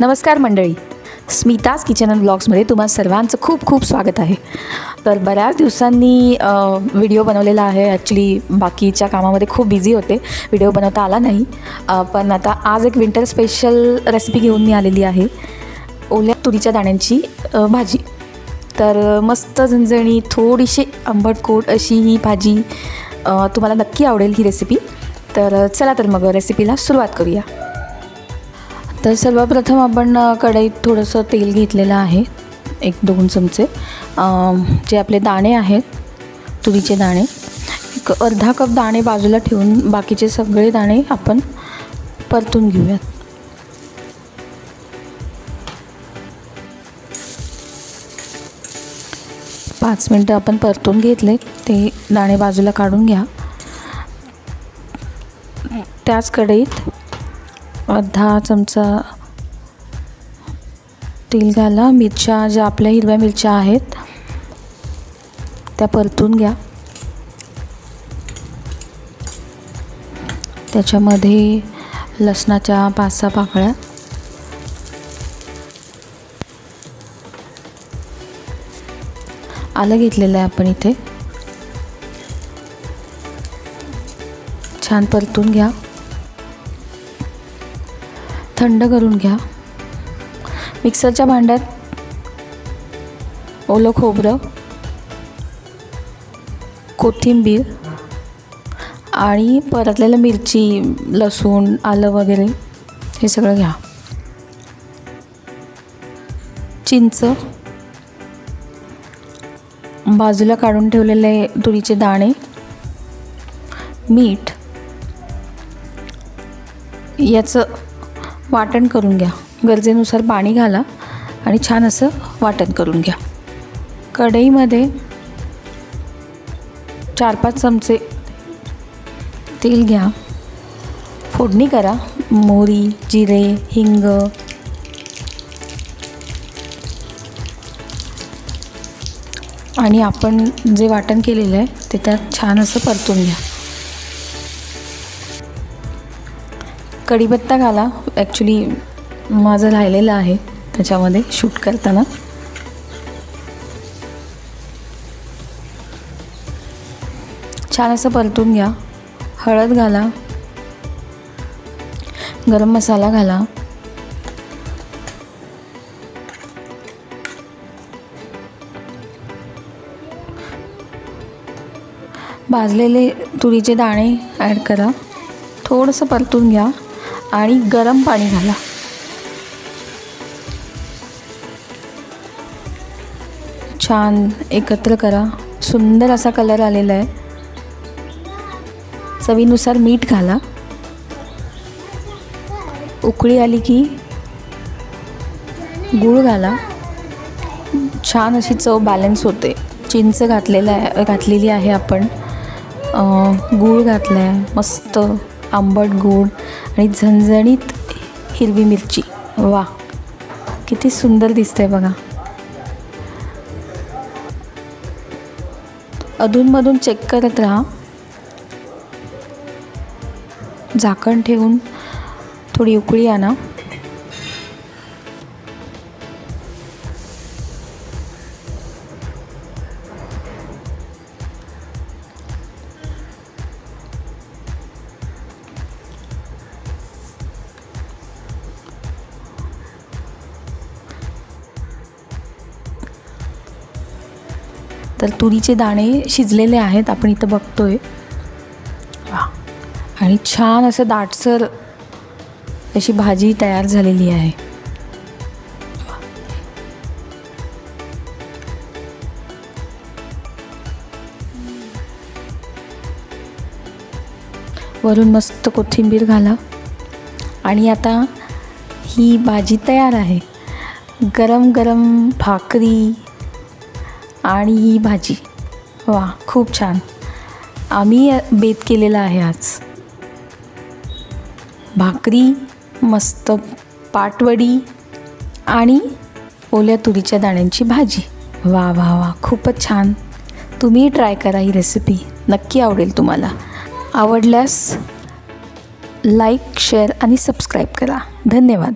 नमस्कार मंडळी. Smita's kitchen and ब्लॉग्समध्ये तुम्हा सर्वांचं खूप खूप स्वागत आहे. तर बऱ्याच दिवसांनी व्हिडिओ बनवलेला आहे. ॲक्च्युली बाकीच्या कामामध्ये खूप बिझी होते. व्हिडिओ बनवता आला नाही. पण आता आज एक विंटर स्पेशल रेसिपी घेऊन मी आलेली आहे. ओल्या तुरीच्या दाण्यांची भाजी. तर मस्त झणझणी थोडीशी आंबटकोट अशी ही भाजी तुम्हाला नक्की आवडेल ही रेसिपी तर चला तर मग रेसिपीला सुरुवात करूया. तर सर्वप्रथम आपण कढईत थोडंसं तेल घेतलेलं आहे. एक दोन चमचे. जे आपले दाणे आहेत तुरीचे दाणे. एक अर्धा कप दाणे बाजूला ठेवून बाकीचे सगळे दाणे आपण परतून घेऊयात. पाच मिनटं आपण परतून घेतले. ते दाणे बाजूला काढून घ्या. त्याच कढईत अर्धा चमचा तेल घाला मिरच्या ज्या आपल्या हिरव्या मिरच्या आहेत त्या परतून घ्या. त्याच्यामध्ये लसणाच्या पाच सहा पाकळ्या. आलं घेतलेलं आहे आपण इथे. छान परतून घ्या. थंड करून घ्या. मिक्सरच्या भांड्यात ओलं खोबरं कोथिंबीर आणि परतलेलं मिरची लसूण आलं वगैरे हे सगळं घ्या. चिंच बाजूला काढून ठेवलेले तुरीचे दाणे मीठ याचं वाटण करून घ्या. गरजेनुसार पाणी घाला आणि छान असं वाटण करून घ्या. कढईमध्ये चार पाच चमचे तेल घ्या. फोडणी करा. मोहरी जिरे हिंग. आणि आपण जे वाटण केलेलं आहे ते त्यात छान असं परतून घ्या. कढीपत्ता घाला. ॲक्च्युली माझं राहिलेलं आहे. त्याच्यामध्ये शूट करताना. छान असं परतून घ्या. हळद घाला. गरम मसाला घाला. भाजलेले तुरीचे दाणे ॲड करा. थोडंसं परतून घ्या. आणि गरम पाणी घाला. छान एकत्र करा. सुंदर असा कलर आलेला आहे. चवीनुसार मीठ घाला. उकळी आली की गूळ घाला. छान अशी चव बॅलन्स होते. चिंच घातलेलं आहे घातलेली आहे आपण. गूळ घातला आहे मस्त. आंबट गोड आणि झणझणीत हिरवी मिरची. वा किती सुंदर दिसतंय बघा. अधूनमधून चेक करत राहा. झाकण ठेवून थोडी उकळी आणा. तर तुरीचे दाणे शिजलेले आहेत आपण इथं बघतो आहे आणि छान असं दाटसर अशी भाजी तयार झालेली आहे. वरून मस्त कोथिंबीर घाला. आणि आता ही भाजी तयार आहे. गरम गरम भाकरी आणि ही भाजी. वा खूप छान. आम्ही बेत केलेला आहे आज. भाकरी मस्त पाटवडी आणि ओल्या तुरीच्या दाण्यांची भाजी. वा वा वा खूपच छान. तुम्ही ट्राय करा ही रेसिपी नक्की आवडेल तुम्हाला. आवडल्यास लाईक शेअर आणि सबस्क्राईब करा. धन्यवाद.